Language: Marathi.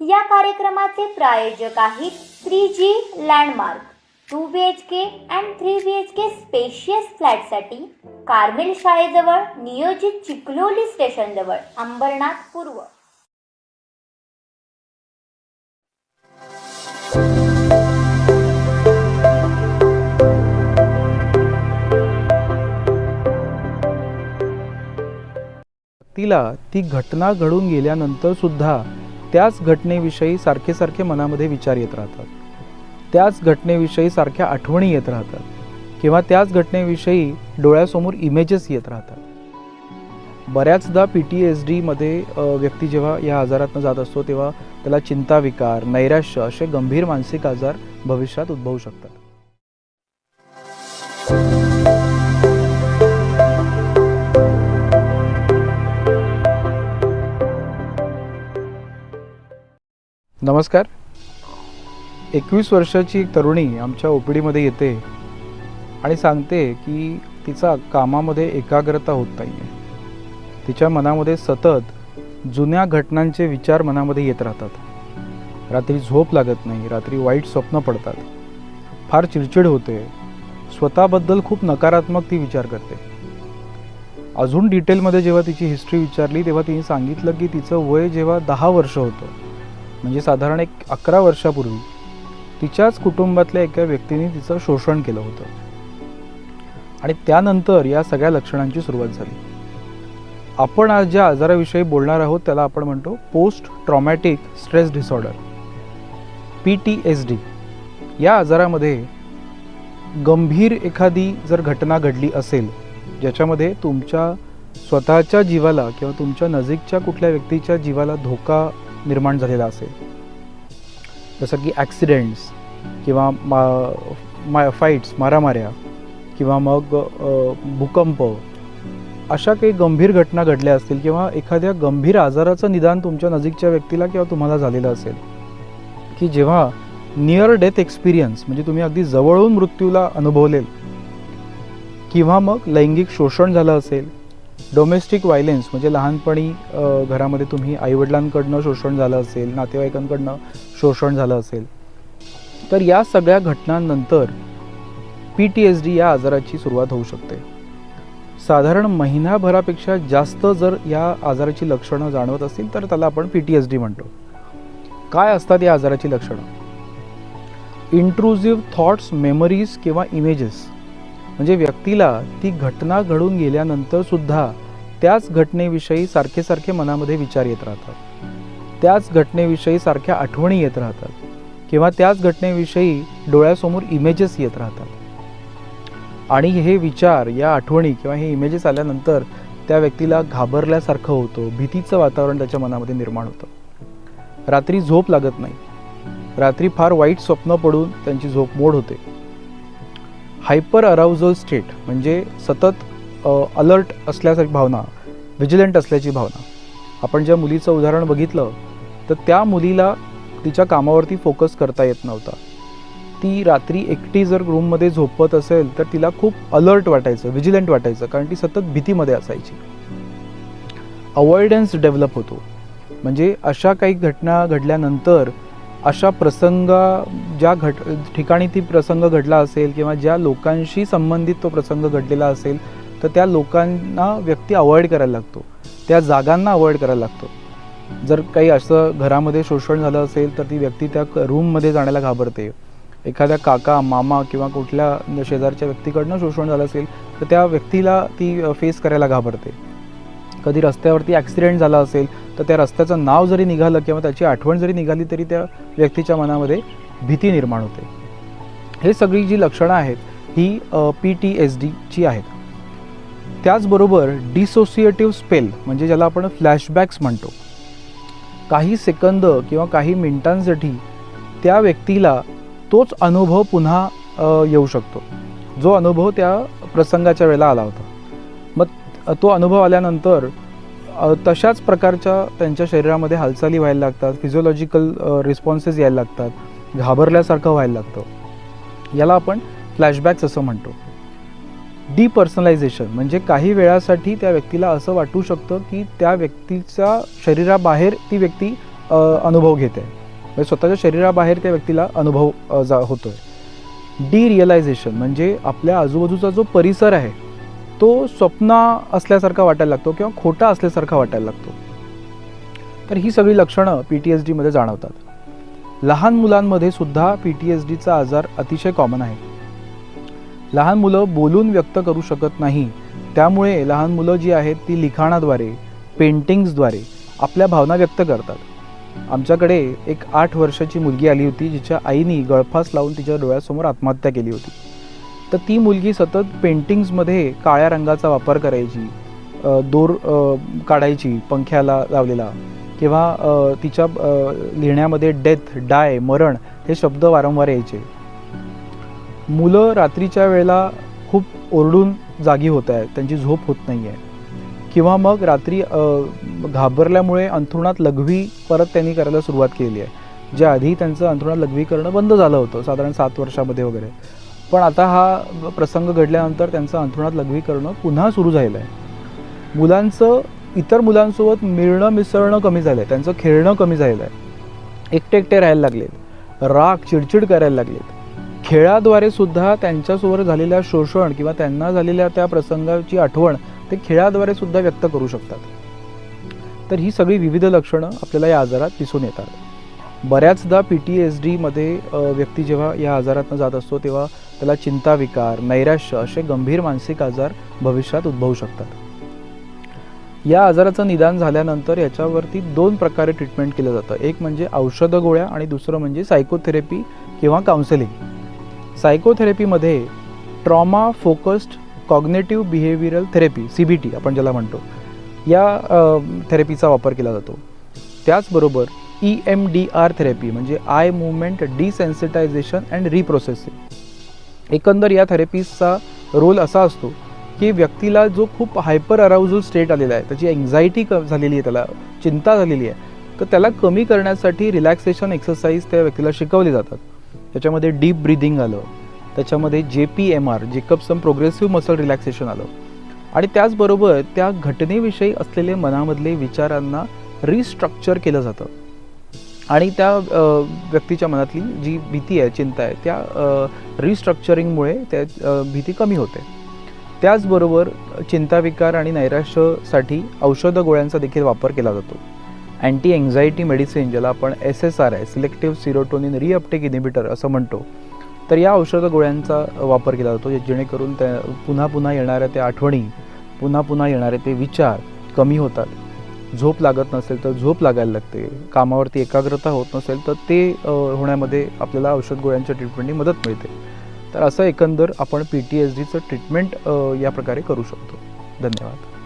या कार्यक्रमाचे प्रायोजक आहेत three G landmark two B H K and three B H K spacious फ्लॅटसाठी Carmel शाळेजवळ नियोजित चिखलोली स्टेशनजवळ अंबरनाथ पूर्व. तिला ती घटना घडून गेल्यानंतर सुद्धा त्याच घटनेविषयी सारखे सारखे मनामध्ये विचार येत राहतात. त्याच घटनेविषयी सारख्या आठवणी येत राहतात. किंवा त्याच घटनेविषयी डोळ्यासमोर इमेजेस येत राहतात. बऱ्याचदा पी टी एस डीमध्ये व्यक्ती जेव्हा या आजारातनं जात असतो तेव्हा त्याला चिंता विकार नैराश्य असे गंभीर मानसिक आजार भविष्यात उद्भवू शकतात. नमस्कार. एकवीस वर्षाची एक तरुणी आमच्या ओ पी डीमध्ये येते आणि सांगते की तिचा कामामध्ये एकाग्रता होत नाही आहे तिच्या मनामध्ये सतत जुन्या घटनांचे विचार मनामध्ये येत राहतात. रात्री झोप लागत नाही रात्री वाईट स्वप्न पडतात. फार चिडचिड होते. स्वतःबद्दल खूप नकारात्मक ती विचार करते. अजून डिटेलमध्ये जेव्हा तिची हिस्ट्री विचारली तेव्हा तिने सांगितलं की तिचं वय जेव्हा दहा वर्ष होतं म्हणजे साधारण एक अकरा वर्षापूर्वी तिच्याच कुटुंबातल्या एका व्यक्तीने तिचं शोषण केलं होतं. आणि त्यानंतर या सगळ्या लक्षणांची सुरुवात झाली. आपण आज ज्या आजाराविषयी बोलणार आहोत त्याला आपण म्हणतो post traumatic stress disorder P T S D या आजारामध्ये गंभीर एखादी जर घटना घडली असेल ज्याच्यामध्ये तुमच्या स्वतःच्या जीवाला किंवा तुमच्या नजीकच्या कुठल्या व्यक्तीच्या जीवाला धोका निर्माण झालेला असेल. जसं की ॲक्सिडेंट्स किंवा मा मा फाईट्स मारामाऱ्या किंवा मग भूकंप अशा काही गंभीर घटना घडल्या असतील किंवा एखाद्या गंभीर आजाराचं निदान तुमच्या नजीकच्या व्यक्तीला किंवा तुम्हाला झालेलं असेल की जेव्हा नियर डेथ एक्सपिरियन्स म्हणजे तुम्ही अगदी जवळून मृत्यूला अनुभवलेल किंवा मग लैंगिक शोषण झालं असेल डोमेस्टिक व्हायलेन्स म्हणजे लहानपणी घरामध्ये तुम्ही आईवडिलांकडनं शोषण झालं असेल नातेवाईकांकडनं शोषण झालं असेल तर या सगळ्या घटनांनंतर पी टी एस डी या आजाराची सुरुवात होऊ शकते. साधारण महिनाभरापेक्षा जास्त जर या आजाराची लक्षणं जाणवत असतील तर त्याला आपण पी टी एस डी म्हणतो. काय असतात या आजाराची लक्षणं? इंट्रुझिव्ह थॉट्स मेमरीज किंवा इमेजेस म्हणजे व्यक्तीला ती घटना घडून गेल्यानंतर सुद्धा त्याच घटनेविषयी सारखे सारखे मनामध्ये विचार येत राहतात. त्याच घटनेविषयी सारख्या आठवणी येत राहतात किंवा त्याच घटनेविषयी डोळ्यासमोर इमेजेस येत राहतात. आणि हे विचार या आठवणी किंवा हे इमेजेस आल्यानंतर त्या व्यक्तीला घाबरल्यासारखं होतं भीतीचं वातावरण त्याच्या मनामध्ये निर्माण होतं. रात्री झोप लागत नाही. रात्री फार वाईट स्वप्न पडून त्यांची झोप मोड होते. हायपर अराउजल स्टेट म्हणजे सतत अलर्ट असल्यासारखी भावना विजिलंट असल्याची भावना. आपण ज्या मुलीचं उदाहरण बघितलं तर त्या मुलीला तिच्या कामावरती फोकस करता येत नव्हता. ती रात्री एकटी जर रूममध्ये झोपत असेल तर तिला खूप अलर्ट वाटायचं विजिलंट वाटायचं कारण ती सतत भीतीमध्ये असायची. अवॉइडन्स डेव्हलप होतो. म्हणजे अशा काही घटना घडल्यानंतर अशा प्रसंग ज्या घट ठिकाणी ती प्रसंग घडला असेल किंवा ज्या लोकांशी संबंधित तो प्रसंग घडलेला असेल तर त्या लोकांना व्यक्ती अवॉइड करायला लागतो. त्या जागांना अवॉइड करायला लागतो. जर काही असं घरामध्ये शोषण झालं असेल तर ती व्यक्ती त्या क- रूममध्ये जाण्याला घाबरते. एखाद्या काका मामा किंवा कुठल्या शेजारच्या व्यक्तीकडनं शोषण झालं असेल तर त्या व्यक्तीला ती फेस करायला घाबरते. कधी रस्त्यावरती ॲक्सिडेंट झाला असेल तर त्या रस्त्याचं नाव जरी निघालं किंवा त्याची आठवण जरी निघाली तरी त्या व्यक्तीच्या मनामध्ये भीती निर्माण होते. हे सगळी जी लक्षणं आहेत ही पी टी एस डीची आहेत. त्याचबरोबर डिसोसिएटिव्ह स्पेल म्हणजे ज्याला आपण फ्लॅशबॅक्स म्हणतो. काही सेकंद किंवा काही मिनिटांसाठी त्या व्यक्तीला तोच अनुभव पुन्हा येऊ शकतो. जो अनुभव त्या प्रसंगाच्या वेळेला आला होता. तो अनुभव आल्यानंतर तशाच प्रकारच्या त्यांच्या शरीरामध्ये हालचाली व्हायला लागतात फिजिओलॉजिकल रिस्पॉन्सेस यायला लागतात घाबरल्यासारखं व्हायला लागतं. याला आपण फ्लॅशबॅक्स असं म्हणतो. डिपर्सनलायझेशन म्हणजे काही वेळासाठी त्या व्यक्तीला असं वाटू शकतं की त्या व्यक्तीच्या शरीराबाहेर ती व्यक्ती अनुभव घेते. म्हणजे स्वतःच्या शरीराबाहेर त्या व्यक्तीला अनुभव जा होतो आहे डी रिअलायझेशन म्हणजे आपल्या आजूबाजूचा जो परिसर आहे तो स्वप्न असल्यासारखा वाटायला लागतो किंवा खोटा असल्यासारखा वाटायला लागतो. तर ही सगळी लक्षणं पी टी एस डीमध्ये जाणवतात. लहान मुलांमध्ये सुद्धा पी टी एस डीचा आजार अतिशय कॉमन आहे. लहान मुलं बोलून व्यक्त करू शकत नाही. त्यामुळे लहान मुलं जी आहेत ती लिखाणाद्वारे पेंटिंग्सद्वारे आपल्या भावना व्यक्त करतात. आमच्याकडे एक आठ वर्षाची मुलगी आली होती जिच्या आईनी गळफास लावून तिच्या डोळ्यासमोर आत्महत्या केली होती. तर ती मुलगी सतत पेंटिंग्समध्ये काळ्या रंगाचा वापर करायची दोर काढायची पंख्याला लावलेला किंवा तिच्या लिहिण्यामध्ये डेथ डाय मरण हे शब्द वारंवार यायचे. मुलं रात्रीच्या वेळेला खूप ओरडून जागी होत आहेत त्यांची झोप होत नाही आहे किंवा मग रात्री घाबरल्यामुळे अंथरुणात लघवी परत त्यांनी करायला सुरुवात केली आहे. ज्या आधी त्यांचं अंथरुणात लघवी करणं बंद झालं होतं साधारण सात वर्षामध्ये वगैरे. पण आता हा प्रसंग घडल्यानंतर त्यांचं अंथरुणात लघवी करणं पुन्हा सुरू झालेलं आहे. मुलांचं इतर मुलांसोबत मिळणं मिसळणं कमी झालं आहे त्यांचं खेळणं कमी झालेलं आहे. एकटे एकटे राहायला लागलेत. राग चिडचिड करायला लागलेत. खेळाद्वारे सुद्धा त्यांच्यासोबत झालेल्या शोषण किंवा त्यांना झालेल्या त्या प्रसंगाची आठवण ते खेळाद्वारे सुद्धा व्यक्त करू शकतात. तर ही सगळी विविध लक्षणं आपल्याला या आजारात दिसून येतात. बऱ्याचदा पी टी एस डीमध्ये व्यक्ती जेव्हा या आजारातनं जात असतो तेव्हा त्याला चिंता विकार नैराश्य असे गंभीर मानसिक आजार भविष्यात उद्भवू शकतात. या आजाराचं निदान झाल्यानंतर याच्यावरती दोन प्रकारे ट्रीटमेंट केलं जातं. एक म्हणजे औषधं गोळ्या आणि दुसरं म्हणजे सायकोथेरपी किंवा counselling सायकोथेरपीमध्ये trauma focused cognitive behavioural therapy C B T आपण ज्याला म्हणतो या थेरपीचा वापर केला जातो. त्याचबरोबर E M D R therapy म्हणजे eye movement desensitization and reprocessing एकंदर या थेरपीजचा रोल असा असतो की व्यक्तीला जो खूप हायपर अराउजल स्टेट आलेला आहे त्याची एन्झायटी क झालेली आहे त्याला चिंता झालेली आहे तर त्याला कमी करण्यासाठी रिलॅक्सेशन एक्सरसाइज त्या व्यक्तीला शिकवली जातात. त्याच्यामध्ये डीप ब्रिदिंग आलं त्याच्यामध्ये जे P M R Jacobson progressive muscle relaxation आलं. आणि त्याचबरोबर त्या घटनेविषयी असलेले मनामधले विचारांना रिस्ट्रक्चर केलं जातं. आणि त्या व्यक्तीच्या मनातली जी भीती आहे चिंता आहे त्या रिस्ट्रक्चरिंगमुळे त्या भीती कमी होते. त्याचबरोबर चिंताविकार आणि नैराश्यसाठी औषधं गोळ्यांचा देखील वापर केला जातो. अँटी एन्झायटी मेडिसिन ज्याला आपण S S R I selective serotonin reuptake inhibitor असं म्हणतो तर या औषध गोळ्यांचा वापर केला जातो जेणेकरून त्या पुन्हा पुन्हा येणाऱ्या त्या आठवणी पुन्हा पुन्हा येणारे ते विचार कमी होतात. झोप लागत नसेल तर झोप लागायला लागते. कामावरती एकाग्रता होत नसेल तर ते होण्यामध्ये आपल्याला औषध गोळ्यांच्या ट्रीटमेंटनी मदत मिळते. तर असं एकंदर आपण पी टी एस डीचं ट्रीटमेंट या प्रकारे करू शकतो. धन्यवाद.